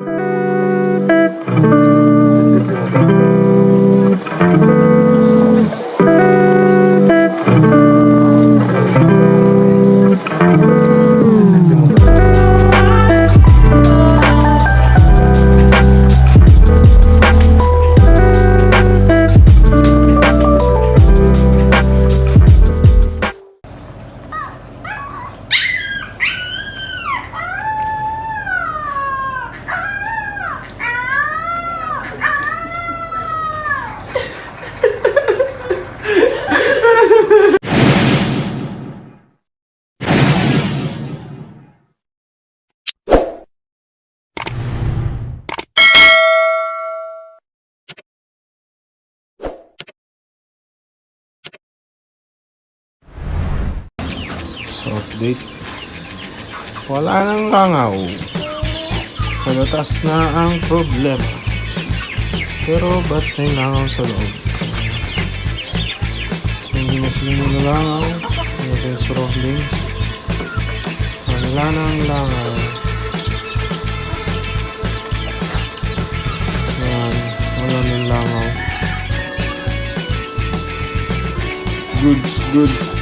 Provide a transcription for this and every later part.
So, update. Wala nang langaw. Kalatas na ang problema. Pero ba't may langaw sa loob? So, hindi na sila na langaw. Ano yung surroundings? Wala nang langaw. Yan. Wala nang langaw. Goods, goods.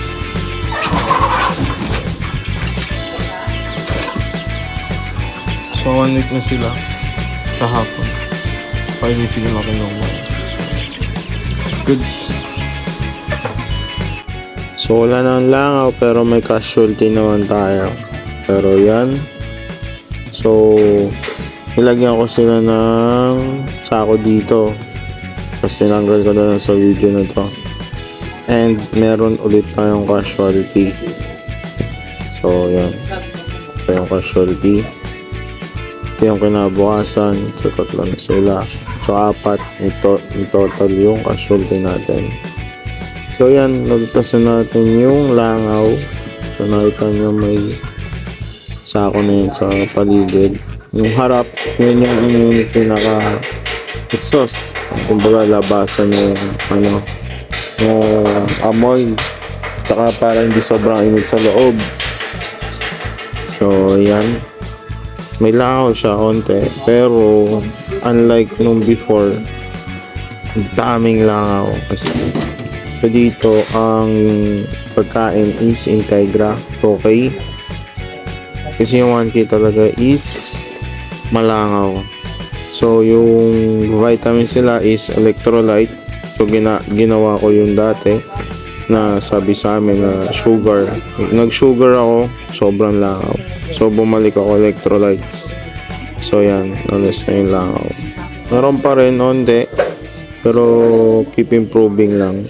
One week na sila. Kahapon. Painisigin ako ng mga goods. So, wala nang langaw pero may casualty naman tayo. Pero yan. So, nilagyan ko sila ng sako dito. Tapos tinanggal ko na sa video na to. And meron ulit tayong casualty. So, yan. Ito yung casualty. Yung kinabukasan. So, tatlo na sila. So, apat. Ito, in total yung casualty natin. So, yan. Nagtasan natin yung langaw. So, nakita nyo may sako na yun sa paligid. Yung harap, yun yung, yung pinaka exhaust. Kumbaga, labasan yung ano, yung amoy. Saka para hindi sobrang init sa loob. So, yan. May langaw siya konti. Pero, unlike nung before, daming langaw. Kasi, so dito, ang pagkain is Integra. Okay. Kasi yung 1K talaga is malangaw. So, yung vitamin sila is electrolyte. So, gina ginawa ko yung dati na sabi sa amin na sugar. Nag-sugar ako, sobrang langaw. So, bumalik ako electrolytes. So, yan. Nalas na yung langaw. Meron pa rin, onde. Pero, keep improving lang.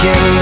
can